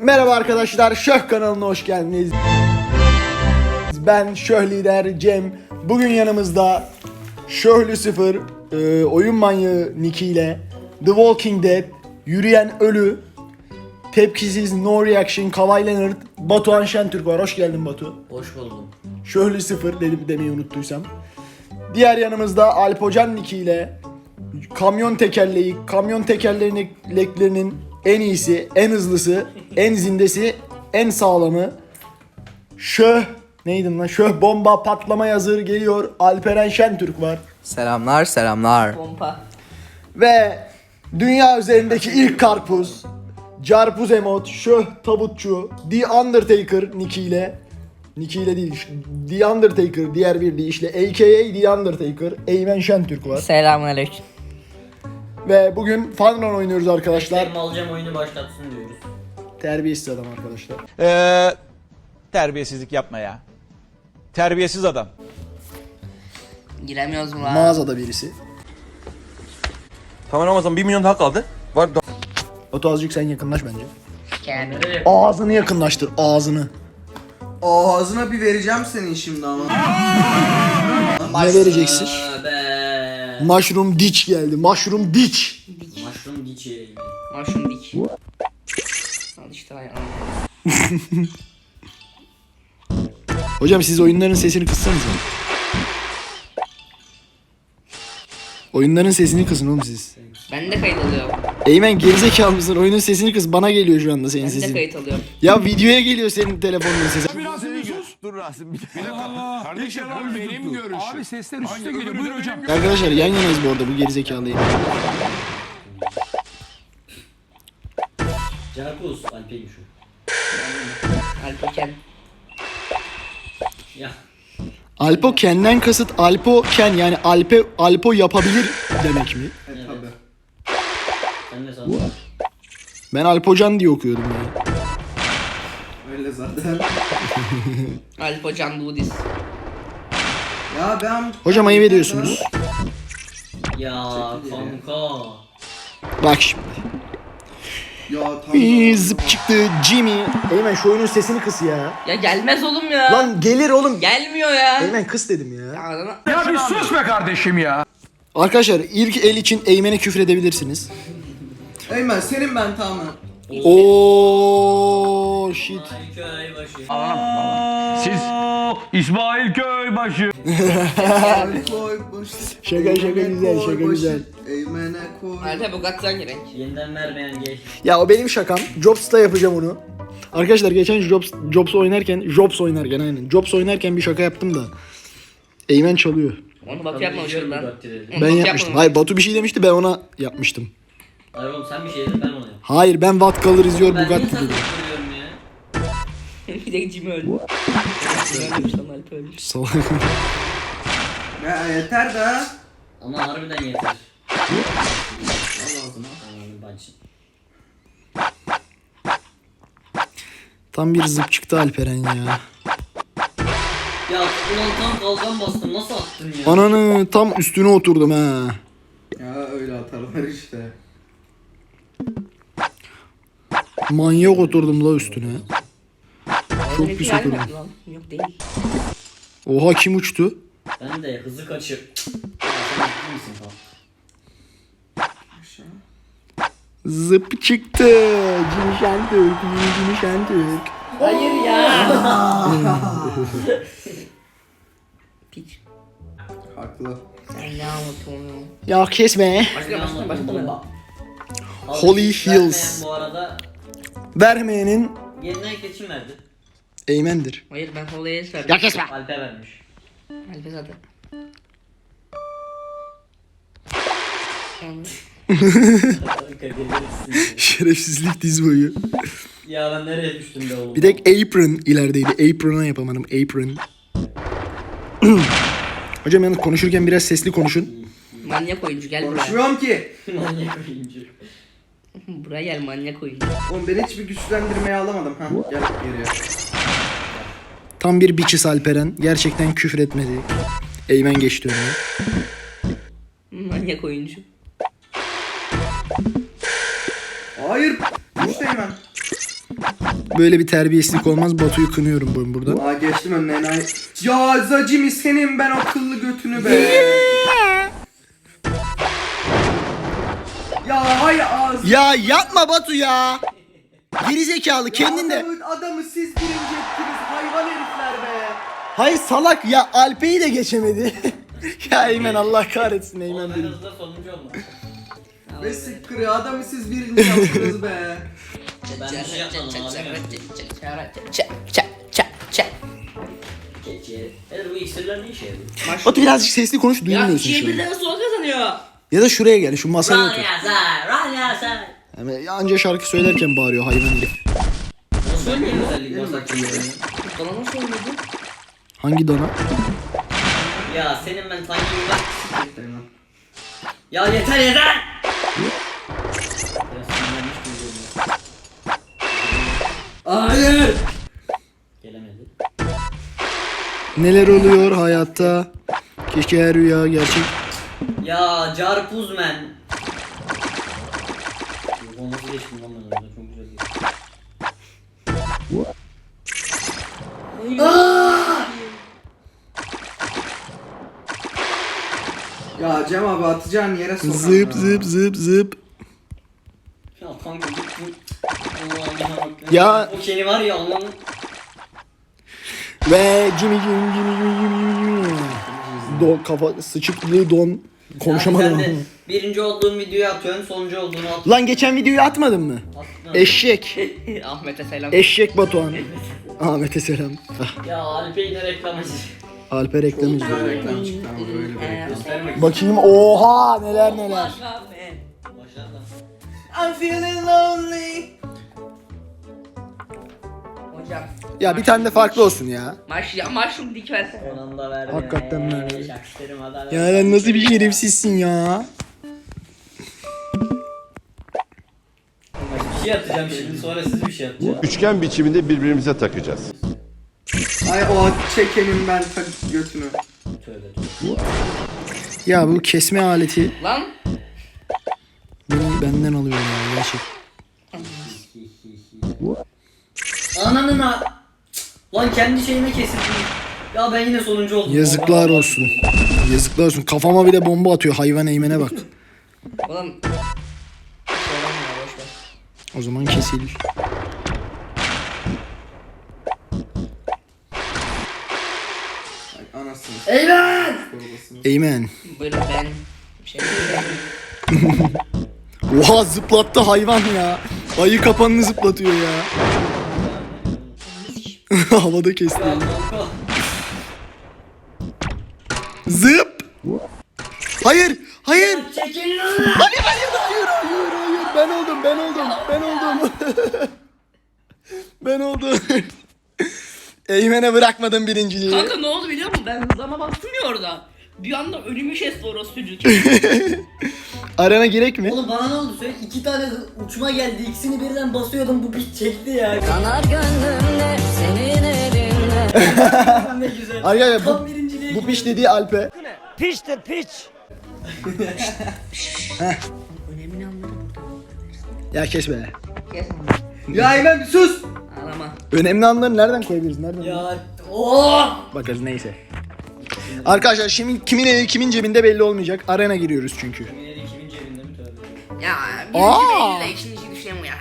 Merhaba arkadaşlar, Şöh kanalına hoş geldiniz. Ben Şöh Lider Cem. Bugün yanımızda Şöhlü Sıfır, e, oyun manyağı Nicky ile The Walking Dead, Yürüyen Ölü, Tepkisiz No Reaction, Kawhi Leonard, Batuhan Şentürk var. Hoş geldin Batu. Hoş buldum. Şöhlü Sıfır dedim demeyi unuttuysam. Diğer yanımızda Alp Hocan Nicky ile kamyon tekerleği, kamyon tekerleklerinin en iyisi, en hızlısı, en zindesi, en sağlamı. Şöh, neydi lan? Şöh bomba patlamaya hazır geliyor. Alperen Şentürk var. Selamlar selamlar. Pompa. Ve dünya üzerindeki ilk karpuz. Carpuz Emot, Şöh Tabutçu, The Undertaker Nicky ile Nicky ile değil, The Undertaker diğer bir deyişle AKA The Undertaker, Eymen Şentürk var. Selamünaleyküm. Ve bugün Funrun oynuyoruz arkadaşlar. Benim alacağım oyunu başlatsın diyoruz. Terbiyesiz adam arkadaşlar. Ee, terbiyesizlik yapma ya. Terbiyesiz adam. Giremiyoruz mu lan? Mağazada birisi. Tamam Ramazan 1 milyon daha kaldı. Var da Batu azıcık sen yakınlaş bence. Kendi. Ağzını yakınlaştır, ağzını. Ağzına bir vereceğim senin şimdi ama. Ne vereceksin? Be. Mushroom Ditch geldi. Mushroom Ditch. Mushroom diçi. Mushroom dik. İşte ayağını. Hocam siz oyunların sesini kıssanız Oyunların sesini kısın oğlum siz. Ben de kayıt alıyorum. Eymen gerizekalı mısın? Oyunun sesini kıs. Bana geliyor şu anda senin Ben de sesin. kayıt alıyorum. Ya videoya geliyor senin telefonun sesi. dur Rasim bir dakika. Kardeşim benim görüşüm. Abi sesler üstte geliyor. Buyur hocam. Arkadaşlar yan yanayız bu arada bu gerizekalı Alpeyim şu. Alpeken. Ya. Alpo Ken'den kasıt Alpo Ken yani Alpe Alpo yapabilir demek mi? Evet. Sen ne sandın? Ben Alpocan diye okuyorum ya. Öyle zaten. Alpo Can Budis. Ya ben... Hocam ayıp ediyorsunuz. Ya kanka. Bak şimdi. Ya Zıp çıktı Jimmy. Eymen şu oyunun sesini kıs ya. Ya gelmez oğlum ya. Lan gelir oğlum. Gelmiyor ya. Eymen kıs dedim ya. Ya adama- Ya bir sus be kardeşim ya. Arkadaşlar ilk el için Eymen'e küfür edebilirsiniz. Eymen senin ben tamam. Oo shit. Siz İsmail Köybaşı. Şaka şaka güzel şaka güzel. Koy. Alpe Bugatti renk. Yeniden vermeyen gay. Ya o benim şakam. Jobs'ta yapacağım onu. Arkadaşlar geçen Jobs, Jobs oynarken, Jobs oynarken aynen. Jobs oynarken bir şaka yaptım da. Eymen çalıyor. Onu Batu yapmamıştır lan. Ben Batu yapmıştım. Hayır Batu bir şey demişti ben ona yapmıştım. Hayır oğlum sen bir şey dedin ben onu yaptım. Hayır ben Watt kalır izliyor Ben niye Bugatti dedim. soruyorum ya? bir de Jimmy öldü. Ölmüş lan Alpe ölmüş. Salak. Ya yeter de. Ama harbiden yeter. Al ağzına. Anladım bacı. Tam bir zıp çıktı Alperen ya. Ya ulan tam kalkan bastım nasıl attın ya? Ananı tam üstüne oturdum ha. Ya öyle atarlar işte. Manyak oturdum la üstüne. Çok pis oturdum. lan. Yok değil. Oha kim uçtu? Ben de hızı kaçır. Zıp çıktı. Jimmy Şentürk. Hayır ya. Piç. Haklı. Sen ne anlatıyorsun? Ya kesme. Başka başka başka? Holy Hills. Bu arada Vermeyenin yeniden geçim verdi. Eymen'dir. Hayır ben Holy'e verdim. Ya kesme. Alp'e vermiş. Alpe zaten. Şerefsizlik diz boyu. Ya ben nereye düştüm be oğlum? Bir tek apron ilerideydi. Apron'a yapamadım. Apron. Hocam yalnız konuşurken biraz sesli konuşun. Manyak oyuncu gel buraya. Konuşmuyorum ki. Manyak oyuncu. Buraya gel manyak oyuncu. Oğlum ben hiçbir güçlendirmeye alamadım. Ha gel geriye. Tam bir biçis Alperen. Gerçekten küfür etmedi. Eymen geçti önüne. Manyak oyuncu. Hayır. Güç Eymen. Böyle bir terbiyesizlik olmaz. Batu'yu kınıyorum ben burada. Aa geçtim önüne enayi. Ya Zacimi senin ben akıllı götünü be. Ya hay ağzı. Ya yapma Batu ya. Gerizekalı kendin de. Adamı, adamı siz birinci ettiniz hayvan herifler be. Hayır salak ya Alpe'yi de geçemedi. ya Eymen Allah kahretsin Eymen benim. hızlı sonuncu olma. Ve sıkkırı adamı siz birinci yaptınız be. Ben bir şey yapmadım abi. Çak çak çak çak. Keçi. Nedir bu iksirler ne işe yarıyor? Batu birazcık sesli konuş Ya duymuyorsun ikiye şu an. birden sol kazanıyor. Ya da şuraya gel şu masaya otur. Yani anca şarkı söylerken bağırıyor hayvan herif. Nasıl Bana oynadı? Hangi dana? Ya senin ben tankimi bak. Ya yeter yeter. Gibi. Hayır. Gelemedi. Neler oluyor hayatta? Keşke her rüya gerçek. Ya Carpuzmen. Bu nasıl geçtim lan ben orada çok güzel geçtim. Ya Cem abi atacağın yere sokar. Zıp zıp zıp zıp. Ya kanka git bu. Allah'ım Ya- O keni var ya Allah'ım. Ve Jimmy Jimmy Jimmy Jimmy Jimmy Jimmy. Don kafa sıçıklığı don. Konuşamadım. Yani sen de birinci olduğun videoyu atıyorsun, sonuncu olduğunu atıyorsun. Lan geçen videoyu atmadın mı? Atma. Eşek. Ahmet'e selam. Eşek Batuhan. Ahmet'e selam. Ah, Ya Alpe yine reklamcı. Alper reklam izliyor. Reklam çıktı ama böyle bir reklam. Göstermek Bakayım oha neler neler. I'm feeling lonely. Hocam. Ya bir tane de farklı olsun ya. Maş ya mushroom dik versene. Son anda verdi. Hakikaten adam. Ya lan nasıl bir şerefsizsin ya. Bir şey atacağım şimdi sonra siz bir şey atacağım. Üçgen biçiminde birbirimize takacağız. Ay o çekenim ben tak götünü. Ya bu kesme aleti Lan. beni benden alıyor ya gerçek. Ananın ha. Lan kendi şeyine kesildim. Ya ben yine sonuncu oldum. Yazıklar olsun. Yazıklar olsun. Kafama bir de bomba atıyor hayvan eğmene bak. Oğlum. O zaman kesil. Anasını. Eymen! Eğmen. Buyurun ben. bir Şey Oha zıplattı hayvan ya. Ayı kapanını zıplatıyor ya. Havada kesti. Zıp. Hayır. Hayır. Çekilin lan! Hayır hayır hayır hayır hayır. Ben oldum ben oldum ben oldum. ben oldum. Eymen'e bırakmadım birinciliği. Kanka ne oldu biliyor musun? Ben hızlama bastım ya orada. Bir anda önümü kesti orası çocuk. Arana gerek mi? Oğlum bana ne oldu söyle iki tane uçma geldi ikisini birden basıyordum bu piç çekti ya. Senin elinde. Ne güzel. Arkadaşlar Tam bu, birinciliğe bu piş dediği Alpe. Piçtir piç. Önemini anladım. Ya kes be. Kes Ya hemen bir sus. Ağlama. Önemli anları nereden koyabiliriz? Nereden? Ya ooo! Bakarız neyse. Arkadaşlar şimdi kimin eli kimin cebinde belli olmayacak. Arena giriyoruz çünkü. Kimin eli kimin cebinde mi tövbe? Ya Aa! birinci belli de ikinci düşünemiyor.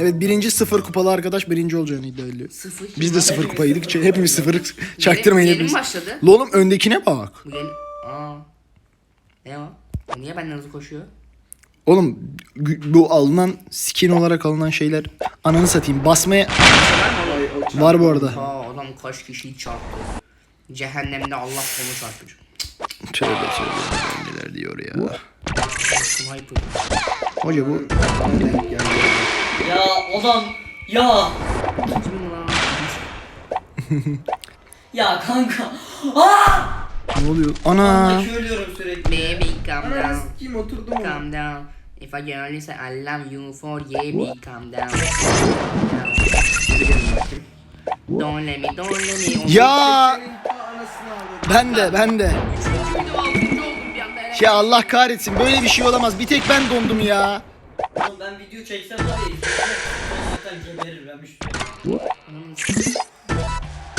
Evet birinci sıfır kupalı arkadaş birinci olacağını iddia ediyor. Sıfır. Biz de sıfır kupaydık. Ç- Hepimiz sıfır çaktırmayın hepimiz. mi başladı? La Oğlum öndekine bak. Bu yeni... Aa. Ne o? O niye benden hızlı koşuyor? Oğlum gü- bu alınan skin olarak alınan şeyler ananı satayım basmaya var bu arada. Aa adam kaç kişiyi çarptı. Cehennemde Allah sonu çarpıyor. Tövbe tövbe neler diyor ya. Sniper. Hoca bu. Ya adam ya Kim ya kanka. Aa! ne oluyor? Ana. Ölüyorum sürekli. Baby calm Ananı down. sikeyim oturdum mu? Calm down. If I can only say I love you for yeah, baby calm down. Don't let me, don't let me. Ya ben de ben de. Ya Allah kahretsin böyle bir şey olamaz. Bir tek ben dondum ya. Oğlum ben video çeksem var ya. Baştan geberir ben müşteri.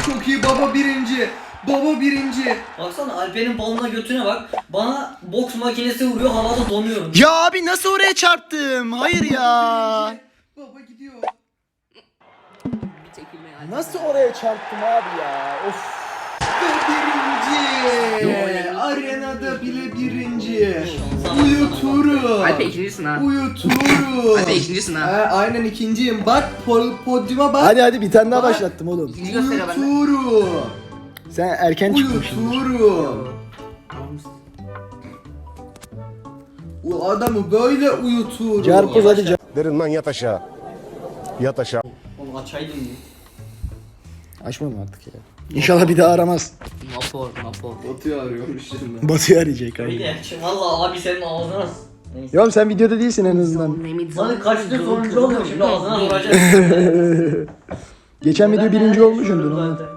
Çok iyi baba birinci. Baba birinci. Baksana Alper'in balına götüne bak. Bana boks makinesi vuruyor havada donuyorum. Ya abi nasıl oraya çarptım? Hayır ya. Baba gidiyor. Nasıl oraya çarptım abi ya? Of. Ve birinci. Arenada bile birinci. Uyuturum. Alper ikincisin ha. Uyuturum. Alper ikincisin ha. Ha, aynen ikinciyim. Bak po- podyuma bak. Hadi hadi bir tane daha Bak. başlattım oğlum. İkinci gösteriyor bende. Uyuturum. Sen erken çıkmışsın. Uyuturum. O adamı böyle uyuturum. Carpuz hadi car- Derin lan yat aşağı. Yat aşağı. Onu açaydın mı? Açmadım artık ya. İnşallah bir daha aramaz. Rapor, rapor. Batıyor arıyormuş şimdi. Batı'yı arayacak abi. de valla abi senin ağzına s- Neyse. Oğlum sen videoda değilsin en azından. Lan kaçtı sonuncu oldum şimdi ağzına vuracak. Geçen video birinci olmuşumdur. ama. Zaten.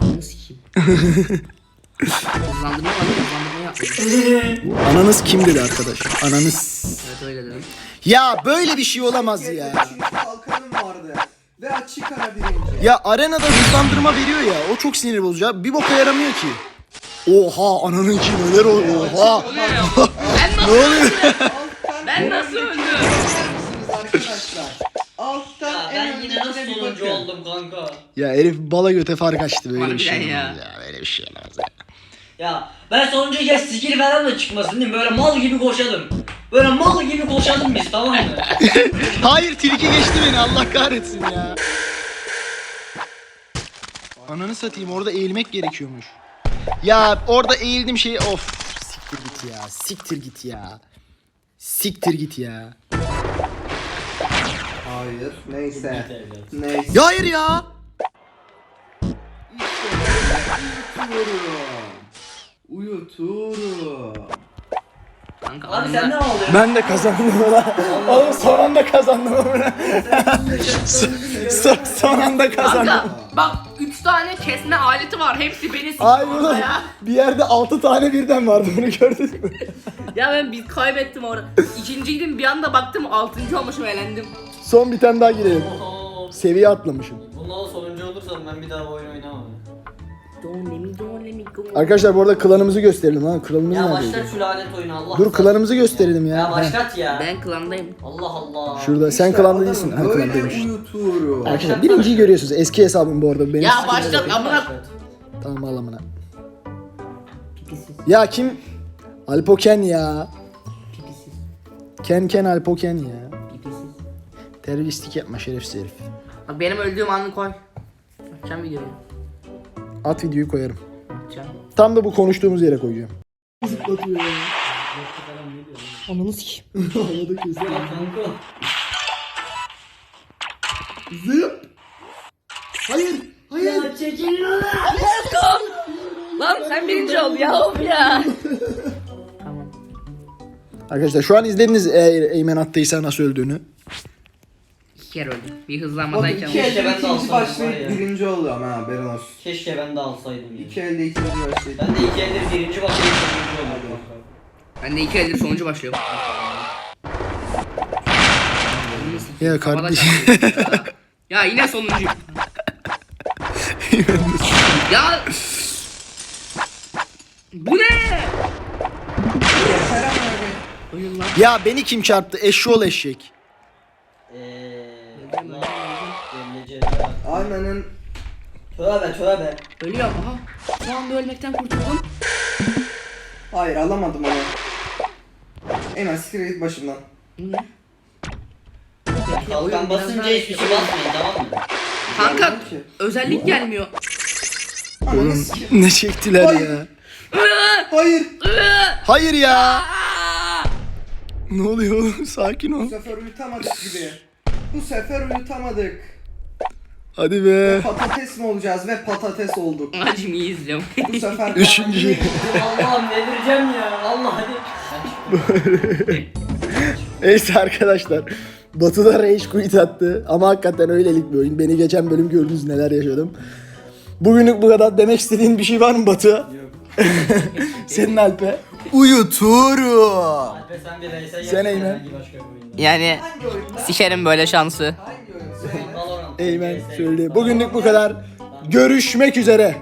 Ananı sikeyim. Hızlandırma var ya, hızlandırma yapmış. Ananız kim dedi arkadaş? Ananız. Evet öyle dedim. Ya böyle bir şey olamaz ya. Ve açık ara birinci. Ya arenada hızlandırma veriyor ya. O çok sinir bozucu. abi. Bir boka yaramıyor ki. Oha ananın ki neler oluyor. Oha. Ben ne oluyor? Alttan Ben nasıl öldüm? misiniz arkadaşlar? Alttan Ya en ben yine nasıl öndekine bir sonuncu bakın. oldum kanka? ya herif bala göte fark açtı böyle bir Harbiden şey. ya. ya. Böyle bir şey olmaz ya. Ya ben sonuncu ya skill falan da çıkmasın değil mi? Böyle mal gibi koşalım. Böyle mal gibi koşalım biz tamam mı? Hayır tilki geçti beni Allah kahretsin ya. Ananı satayım orada eğilmek gerekiyormuş. Ya orada eğildim şey of siktir git ya siktir git ya. Siktir git ya. Hayır. Neyse. Neyse. Ya hayır ya. Uyuturum. Uyuturum. Kanka Abi sen ne ağlıyorsun? Ben de kazandım ulan. Oğlum son anda kazandım ulan. son, son anda kazandım. Kanka bak 3 tane kesme aleti var. Hepsi beni sikiyor Ay orada oğlum ya. bir yerde 6 tane birden vardı onu gördün mü? Ya ben bir kaybettim orada. İkinciydim bir anda baktım 6. olmuşum elendim. Son bir tane daha girelim. Seviye atlamışım. Bundan sonuncu olursam ben bir daha bu oyun oynamam. Don't let me, don't let me go. Arkadaşlar bu arada klanımızı gösterelim lan. Klanımız Ya neredeydi? başlat şu lanet oyunu Allah. Dur klanımızı gösterelim ya. Ya Heh. başlat ya. Ben klandayım. Allah Allah. Şurada sen klanda değilsin. Ha Böyle klandaymış. Arkadaşlar birinciyi görüyorsunuz. Eski hesabım bu arada. Benim Ya başlat amına. Tamam al amına. Ya kim? Alpoken ya. Ken Ken Alpoken ya. Teröristlik yapma şerefsiz herif. Bak benim öldüğüm anı koy. Açacağım videoyu. At videoyu koyarım. Tam da bu konuştuğumuz yere koyacağım. Zıplatıyor ya. Ananı sikeyim. Havada. Zıp. Hayır. Hayır. Ya çekilin onu. Lan sen birinci ol ya of ya. Arkadaşlar şu an izlediniz eğer Eymen attıysa nasıl öldüğünü. İki kere öldüm. Bir Bak hızlanmadayken. iki elde ben de ikinci alsaydım var başlayıp ya. birinci oluyorum ha haberin olsun. Keşke ben de alsaydım ya. İki elde ikinci başlayıp. Ben de iki eldir birinci bakayım sonuncu oldum. Ben de iki eldir sonucu başlıyorum. Ya kardeşim. ya yine sonuncu. ya. Bu ne? Yeter ama öyle. Oyun lan. ya beni kim çarptı? Eşşoğlu eşek. Ananın Tövbe tövbe. Ölüyorum aha. Şu anda ölmekten kurtuldum. Hayır alamadım onu. Eymen siktir git başımdan. Ne? Kalkan basınca hiçbir şey basmayın tamam mı? Kanka özellik gelmiyor. Ananı sikeyim. Ne çektiler Hayır. ya? Hayır. Hayır ya. Ne oluyor oğlum? Sakin ol. Bu sefer uyutamadık gibi. Bu sefer uyutamadık. Hadi be. Patates mi olacağız ve patates olduk. Acım iyi izliyorum. Bu sefer Üçüncü. Allah'ım delireceğim ya. Allah hadi. Neyse arkadaşlar. Batu da Rage Quit attı. Ama hakikaten öylelik bir oyun. Beni geçen bölüm gördünüz neler yaşadım. Bugünlük bu kadar. Demek istediğin bir şey var mı Batu? Yok. Senin Alp'e. uyuturum. Alper sen bir Sen Eymen. Hangi başka bir oyunda? Yani sikerim böyle şansı. Valorant. Eymen söyledi. Bugünlük bu kadar. Görüşmek üzere.